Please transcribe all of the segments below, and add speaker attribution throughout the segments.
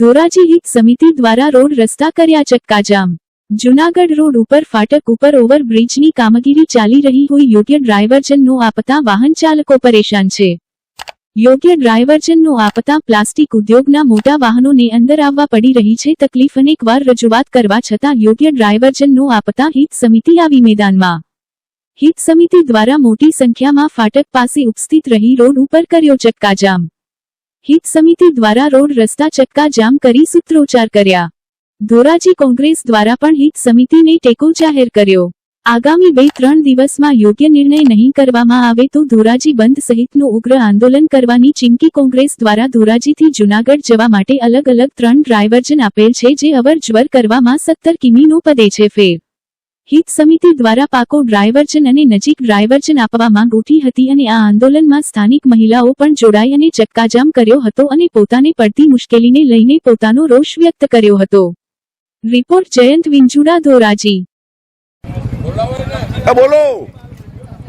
Speaker 1: ધોરાજી હિત સમિતિ દ્વારા રોડ રસ્તા કર્યા ચક્કાજામ. જુનાગઢ રોડ ઉપર ફાટક ઉપર ઓવરબ્રિજની કામગીરી ચાલી રહી હોય યોગ્ય ડ્રાઈવરજન નો આપતા વાહન ચાલકો પરેશાન છે. યોગ્ય ડ્રાઈવરજનનો આપતા પ્લાસ્ટિક ઉદ્યોગના મોટા વાહનોને અંદર આવવા પડી રહી છે તકલીફ અનેકવાર રજૂઆત કરવા છતાં યોગ્ય ડ્રાઇવરજનનું આપતા હિત સમિતિ આવી મેદાનમાં. હિત સમિતિ દ્વારા મોટી સંખ્યામાં ફાટક પાસે ઉપસ્થિત રહી રોડ ઉપર કર્યો ચક્કાજામ. હિત સમિતિ દ્વારા રોડ રસ્તા ચક્કા જામ કરી સૂત્રોચ્ચાર કર્યા. ધોરાજી કોંગ્રેસ દ્વારા પણ હિત સમિતિને ટેકો જાહેર કર્યો. આગામી બે ત્રણ દિવસમાં યોગ્ય નિર્ણય નહીં કરવામાં આવે તો ધોરાજી બંધ સહિતનું ઉગ્ર આંદોલન કરવાની ચીમકી કોંગ્રેસ દ્વારા ધોરાજીથી જુનાગઢ જવા માટે અલગ અલગ ત્રણ ડ્રાઇવર્જન આપેલ છે જે અવર કરવામાં સત્તર કિમીનું પદે છે ફેર. હિત સમિતિ દ્વારા પાકો ડ્રાઈવર્જન અને નજીક ડ્રાઈવર્જન આપવા માંગ ઉઠી હતી અને આ આંદોલનમાં સ્થાનિક મહિલાઓ પણ જોડાઈ અને ચક્કાજામ કર્યો હતો અને પોતાને પડતી મુશ્કેલીને લઈને પોતાનો રોષ વ્યક્ત કર્યો હતો. રિપોર્ટ જયંત વિંજુડા ધોરાજી.
Speaker 2: બોલો.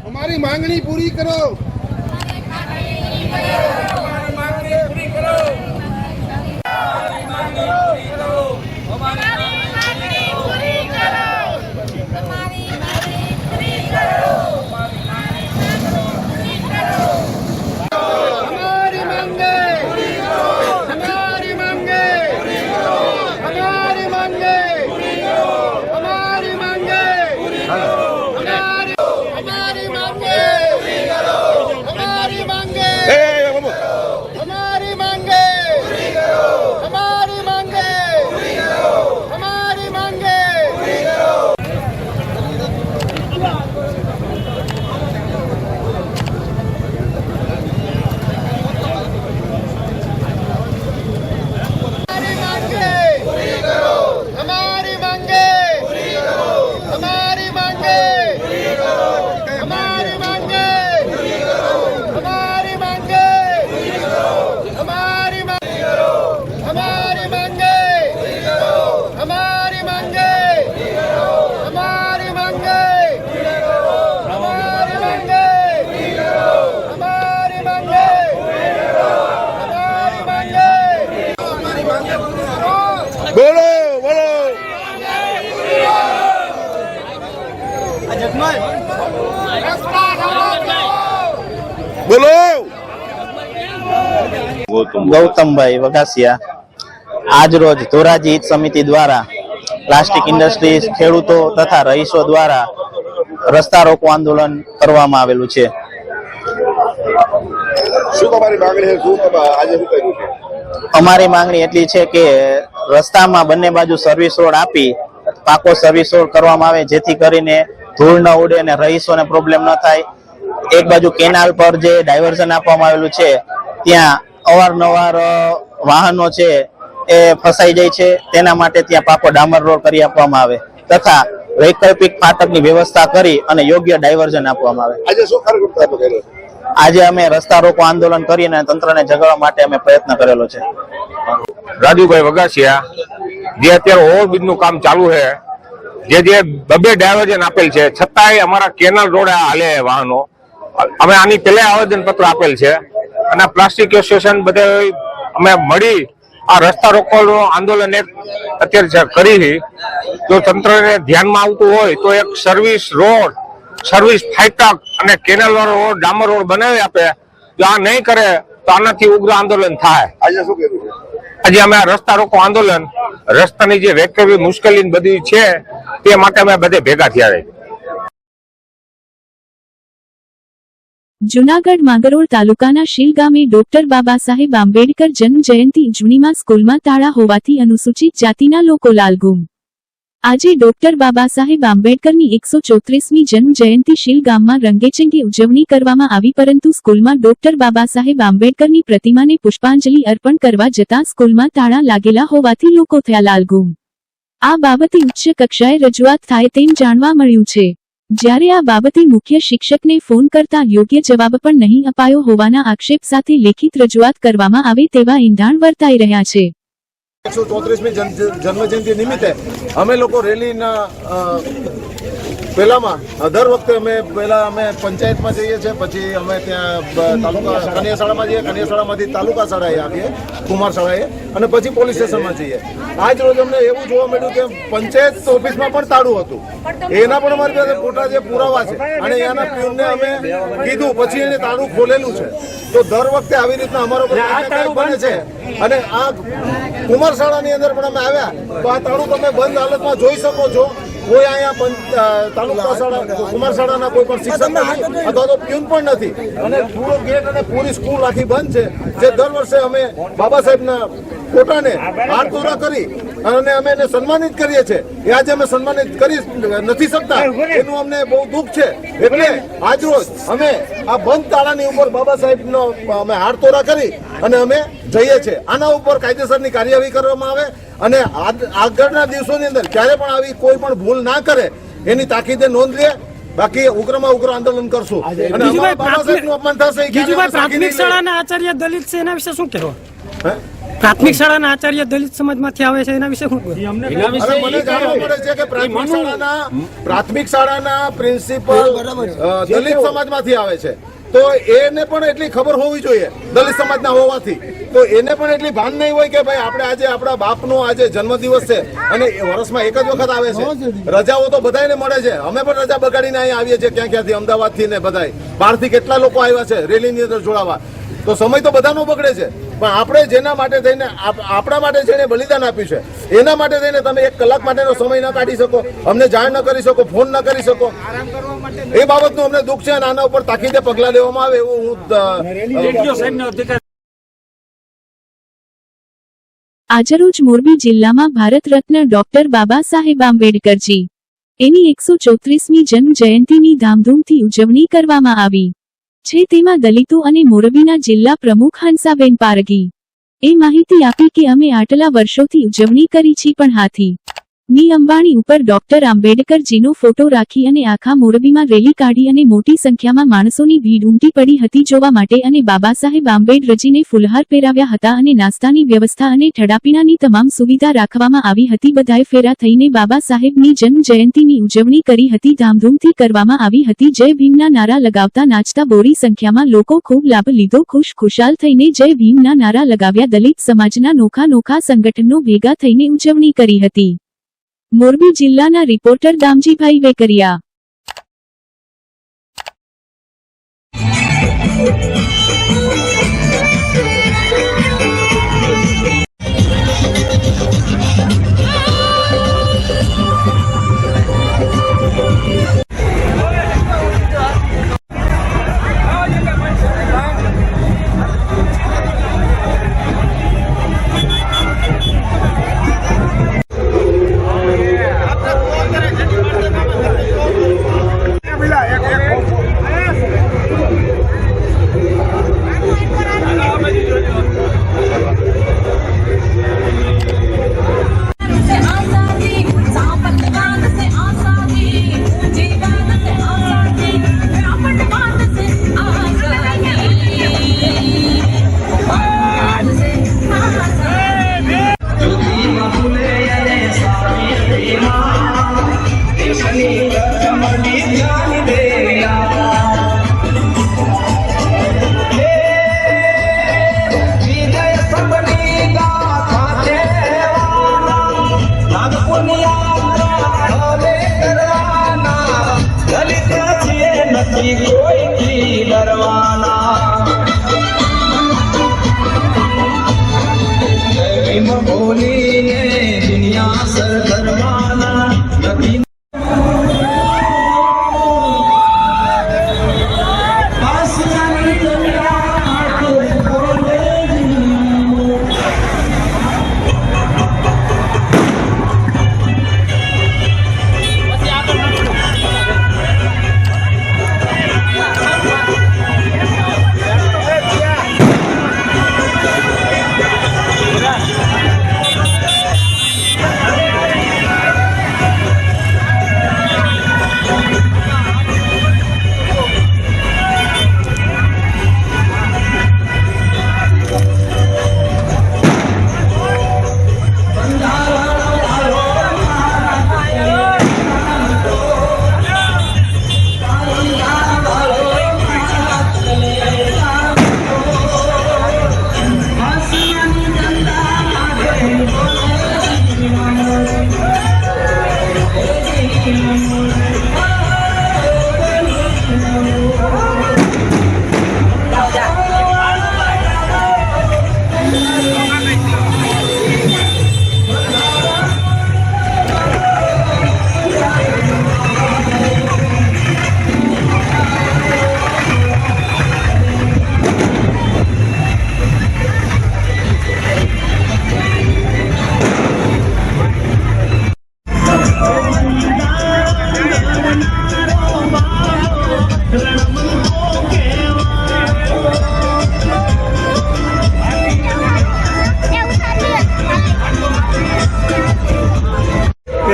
Speaker 3: અમારી માંગણી પૂરી કરો.
Speaker 2: બોલો.
Speaker 4: ગૌતમભાઈ વઘાસિયા. આજ રોજ ધોરાજી હિત સમિતિ દ્વારા પ્લાસ્ટિક ઇન્ડસ્ટ્રીઝ ખેડૂતો તથા રહીશો દ્વારા રસ્તા રોકો આંદોલન કરવામાં આવેલું છે. અમારી માંગણી એટલી છે કે રસ્તામાં બંને બાજુ સર્વિસ રોડ આપી પાકો સર્વિસ રોડ કરવામાં આવે જેથી કરીને ધૂળ ન ઉડે અને રહીશોને પ્રોબ્લેમ ન થાય. એક બાજુ કેનાલ પર જે ડાયવર્ઝન આપવામાં આવેલું છે ત્યાં અવારનવાર વાહનો છે એ ફસાઈ જાય છે. તેના માટે ત્યાં પાકો ડામર રોડ કરી આપવામાં આવે તથા વૈકલ્પિક ફાટકની વ્યવસ્થા કરી અને યોગ્ય ડાયવર્ઝન આપવામાં આવે.
Speaker 2: આજે શું કાર્યક્રમ
Speaker 4: આજે અમે રસ્તા રોકો આંદોલન કરીને તંત્રને જગાડવા માટે અમે પ્રયત્ન કરેલો છે.
Speaker 5: રાજુભાઈ વગાસિયા જે અત્યારે ઓવરબ્રિજનું કામ ચાલુ છે જે જે બબે ડાયવર્જન આપેલ છે છતાંય અમારા કેનાલ રોડ હાલે વાહનો. અમે આની પહેલા આવેદન પત્ર આપેલ છે. અને પ્લાસ્ટિક એસોસિએશન બધે અમે મળી આ રસ્તા રોકોનું આંદોલન એક અત્યારે કરી. જો તંત્રને ધ્યાનમાં આવતું હોય તો એક સર્વિસ રોડ સર્વિસ ફાટક અને કેનલ રોડ ડામર રોડ બનાવી આપે. જો આ નહીં કરે તો આનાથી ઉગ્ર આંદોલન થાય.
Speaker 2: આજે શું કર્યું
Speaker 5: આજે અમે આ રસ્તા રોકો આંદોલન. રસ્તાની જે વૈકલ્પિક મુશ્કેલી બધી છે તે માટે અમે બધે ભેગા થયા છે.
Speaker 1: જુનાગઢ માંગરોળ તાલુકાના શીલ ગામે ડોક્ટર બાબા સાહેબ આંબેડકર જન્મ જયંતિ ઉજવણીમાં સ્કૂલમાં તાળા હોવાથી અનુસૂચિત જાતિના લોકો લાલગુમ આજે ડોક્ટર બાબા સાહેબ આંબેડકરની એકસો ચોત્રીસમી જન્મ જયંતિ શીલ ગામમાં રંગેચંગે ઉજવણી કરવામાં આવી પરંતુ સ્કૂલમાં ડોક્ટર બાબા સાહેબ આંબેડકરની પ્રતિમાને પુષ્પાંજલિ અર્પણ કરવા જતાં સ્કૂલમાં તાળા લાગેલા હોવાથી લોકો થયા લાલગુમ આ બાબતે ઉચ્ચ કક્ષાએ રજૂઆત થાય તેમ જાણવા મળ્યું છે. જ્યારે આ બાબતે મુખ્ય શિક્ષકને ફોન કરતા યોગ્ય જવાબ પણ નહીં અપાયો હોવાના આક્ષેપ સાથે લેખિત રજૂઆત કરવામાં આવે તેવા ઈંધાણ વર્તાઈ રહ્યા છે.
Speaker 3: એકસો ચોત્રીસમી જન્મજયંતિ નિમિત્તે અમે લોકો રેલીના પહેલામાં દર વખતે અમે પહેલા અમે પંચાયતમાં જઈએ છીએ પછી અમે ત્યાં તાલુકા કન્યાશાળામાં જઈએ કનિયાશાળામાંથી તાલુકા શાળાએ આવીએ કુમાર શાળાએ અને પછી પોલીસ સ્ટેશનમાં જઈએ. આજ રોજ અમને એવું જોવા મળ્યું કે પંચાયત ઓફિસમાં પણ તાળું હતું. એના પણ અમારી પાસે ખોટા જે પુરાવા છે. અને એના પ્યુનને અમે કીધું પછી એને તાળું ખોલેલું છે. તો દર વખતે આવી રીતના અમારો બને છે. અને આ કુમાર શાળાની અંદર પણ અમે આવ્યા. તો આ તાળું તમે બંધ હાલતમાં જોઈ શકો છો. કોઈ અહીંયા તાલુકા શાળા કુમાર શાળાના કોઈ પણ શિક્ષક નથી અથવા તો પ્યુન પણ નથી. અને પૂરો ગેટ અને પૂરી સ્કૂલ આખી બંધ છે જે દર વર્ષે અમે બાબા સાહેબના ફોટાને હાથ દોરા કરી અને અમે એને સન્માનિત કરીએ છીએ. એ આજે અમે સન્માનિત કરી નથી શકતા. એનું અમને બહુ દુઃખ છે. એટલે આજરોજ અમે આ બંધ તાળાની ઉપર બાબા સાહેબનો અમે હાર તોરા કરી અને અમે જઈએ છીએ. આના ઉપર કાયદેસરની કાર્યવાહી કરવામાં આવે. અને આગ- આગળના દિવસોની અંદર ક્યારે પણ આવી કોઈ પણ ભૂલ ના કરે એની તાકીદે નોંધ લે. બાકી ઉગ્રમાં ઉગ્ર આંદોલન કરશું. અને
Speaker 6: બીજુભાઈ,
Speaker 3: અમારા બાબા અપમાન થશે
Speaker 6: પ્રાથમિક શાળાના આચાર્ય દલિત છે એના વિશે શું કહેવા? પ્રાથમિક શાળાના આચાર્ય દલિત સમાજમાંથી આવે છે એના વિશે શું
Speaker 3: મને જાણવા મળે છે કે પ્રાથમિક શાળાના પ્રાથમિક શાળાના પ્રિન્સિપલ દલિત સમાજમાંથી આવે છે. તો એને પણ એટલી ખબર હોવી જોઈએ દલિત સમાજના હોવાથી. તો એને પણ એટલી ભાન નહીં હોય કે ભાઈ આપણે આજે આપણા બાપનો આજે જન્મદિવસ છે અને એ વર્ષમાં એક જ વખત આવે છે. રજાઓ તો બધાને મળે છે. અમે પણ રજા બગાડીને અહીંયા આવીએ છીએ ક્યાં ક્યાંથી અમદાવાદથી ને બધાય. બહારથી કેટલા લોકો આવ્યા છે રેલીની અંદર જોડાવા. તો સમય તો બધાનો બગડે છે. પણ આપણે જેના માટે થઈને આપણા માટે જેને બલિદાન આપ્યું છે. એના માટે થઈને તમે એક કલાક માટેનો સમય ન કાઢી શકો અમને જાણ ન કરી શકો ફોન ન કરી શકો. એ બાબતનું અમને દુઃખ છે અને આના ઉપર તાકીદે પગલાં લેવામાં આવે એવું હું
Speaker 1: આજરોજ મોરબી જિલ્લામાં ભારત રત્ન ડોક્ટર બાબા સાહેબ આંબેડકરજી. એની એકસો ચોત્રીસમી જન્મ જયંતિની ધામધૂમથી ઉજવણી કરવામાં આવી. છે તેમાં દલિતો અને મોરબીના જિલ્લા પ્રમુખ હંસાબેન પારગી એ માહિતી આપી કે અમે આટલા વર્ષોથી ઉજવણી કરી છે પણ હાથી ની અંબાણી ઉપર ડોક્ટર આંબેડકરજીનો ફોટો રાખી અને આખા મોરબીમાં રેલી કાઢી અને મોટી સંખ્યામાં માણસોની ભીડ ઉમટી પડી હતી જોવા માટે અને બાબા સાહેબ આંબેડકરજીને ફુલહાર પહેરાવ્યા હતા અને નાસ્તાની વ્યવસ્થા અને ઠડાપીણાની તમામ સુવિધા રાખવામાં આવી હતી. બધાએ ફેરા થઈને બાબા સાહેબની જન્મ જયંતિની ઉજવણી કરી હતી. ધામધૂમથી કરવામાં આવી હતી. જય ભીમના નારા લગાવતા નાચતા બોરી સંખ્યામાં લોકો ખૂબ લાભ લીધો. ખુશ ખુશાલ થઈને જય ભીમના નારા લગાવ્યા. દલિત સમાજના નોખા નોખા સંગઠનો ભેગા થઈને ઉજવણી કરી હતી. મોરબી જિલ્લાના રિપોર્ટર દામજીભાઈ વેકરિયા.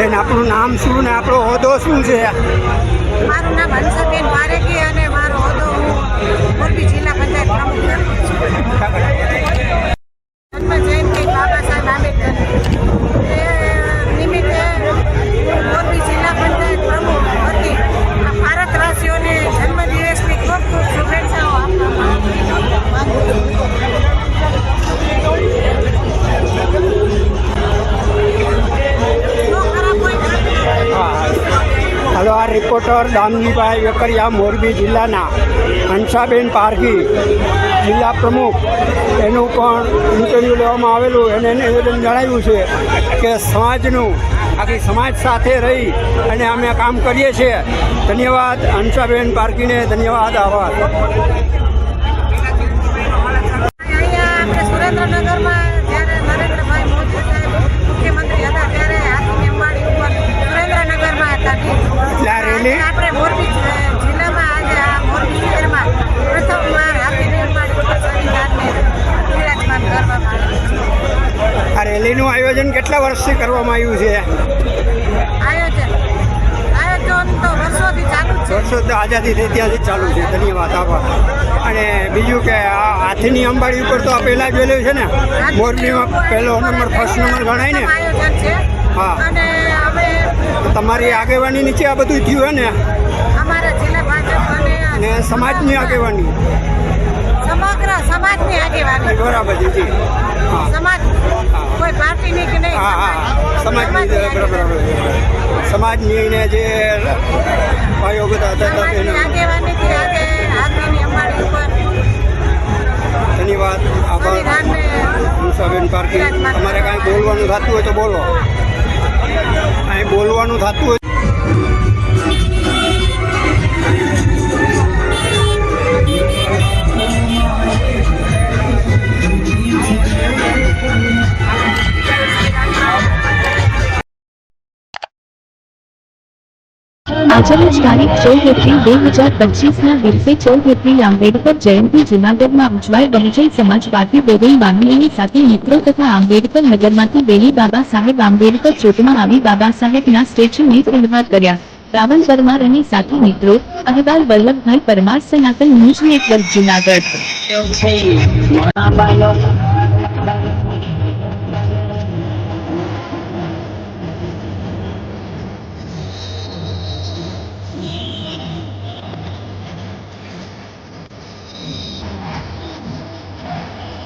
Speaker 7: બેન આપણું નામ શું ને આપણો હોદ્દો
Speaker 3: શું
Speaker 8: છે?
Speaker 9: મારું નામ હંસાબેન પારેખી અને મારો હોદ્દો હું મોરબી જિલ્લા પંચાયત પ્રમુખ જન્મ જયંતિ બાબા સાહેબ આંબેડકર
Speaker 8: હાલો, આ રિપોર્ટર દામજીભાઈ વેકરિયા, મોરબી જિલ્લાના હંસાબેન પારઘી, જિલ્લા પ્રમુખ. એનું પણ ઇન્ટરવ્યૂ લેવામાં આવેલું. એને નિવેદન જણાવ્યું છે કે સમાજનું, આખી સમાજ સાથે રહી અને અમે કામ કરીએ છીએ. ધન્યવાદ હંસાબેન પારઘીને ધન્યવાદ, આભાર.
Speaker 9: સુરેન્દ્રનગરમાં આપણે મોરબી જિલ્લામાં આજે આ મોરબી શહેરમાં પ્રથમવાર હાથીની નિર્માણ વિરાજમાન કરવામાં આવ્યું
Speaker 8: આ રેલીનું આયોજન કેટલા વર્ષથી કરવામાં આવ્યું છે?
Speaker 9: આયોજન આયોજન તો વર્ષોથી ચાલુ છે.
Speaker 8: વર્ષો તો આઝાદી થઈ ત્યાંથી ચાલુ છે. ધન્યવાદ આભાર. અને બીજું કે આ હાથીની અંબાડી ઉપર તો આ પહેલાં જોયેલું છે ને? મોરબીમાં પહેલો નંબર ફર્સ્ટ નંબર ગણાય ને?
Speaker 9: આયોજન છે.
Speaker 8: હા.
Speaker 9: અને
Speaker 8: તમારી આગેવાની નીચે આ બધું થયું ને?
Speaker 9: અને
Speaker 8: સમાજની આગેવાની?
Speaker 9: સમગ્ર સમાજની આગેવાની.
Speaker 8: બરાબર જી.
Speaker 9: સમાજ કોઈ પાર્ટીની કે નહીં
Speaker 8: હા હા સમાજની બરાબર સમાજની ને જે ભાઈઓ બધા હતા એનો
Speaker 9: આગેવાનીથી આજે હાથીની અંબાડી ઉપર
Speaker 8: ધન્યવાદ આભાર મુસાબેન તમારે કાંઈ બોલવાનું થતું હોય તો બોલો. કાંઈ બોલવાનું થતું હોય
Speaker 1: આજરોજ તારીખ ચૌદ એપ્રિલ બે હજાર પચીસના દિવસે ચૌદ એપ્રિલ આંબેડકર જયંતિ જૂનાગઢમાં ઉજવાય બહુજન સમાજ પાર્ટી બેબી બામણીની સાથે મિત્રો તથા આંબેડકર નગરમાંથી બેલી બાબા સાહેબ આંબેડકર ચોકમાં આવી બાબા સાહેબના સ્ટેચ્યુની તહેવાર કર્યા. રાવલ પરમાર અને સાથી મિત્રો, અહેવાલ Vallabhbhai Parmar Sanatan news network Junagadh.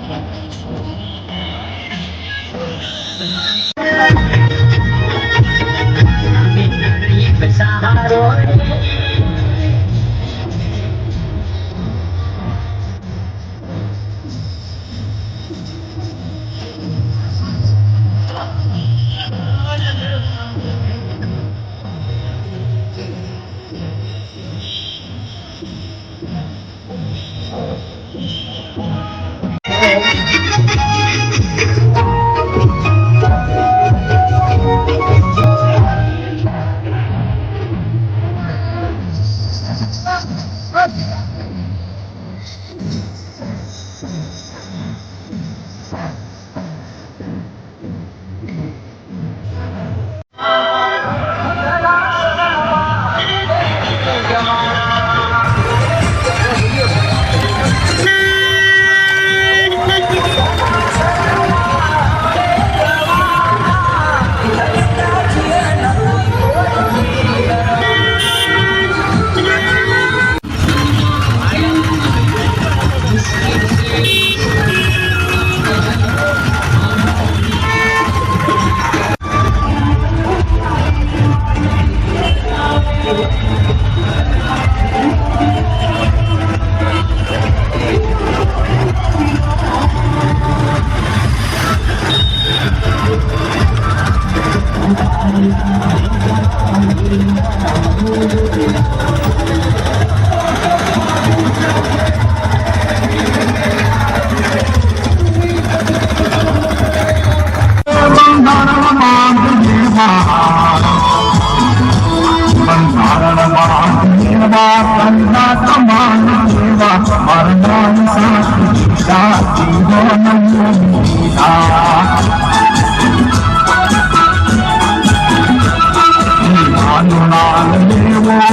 Speaker 1: 何?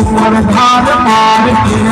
Speaker 1: What a part of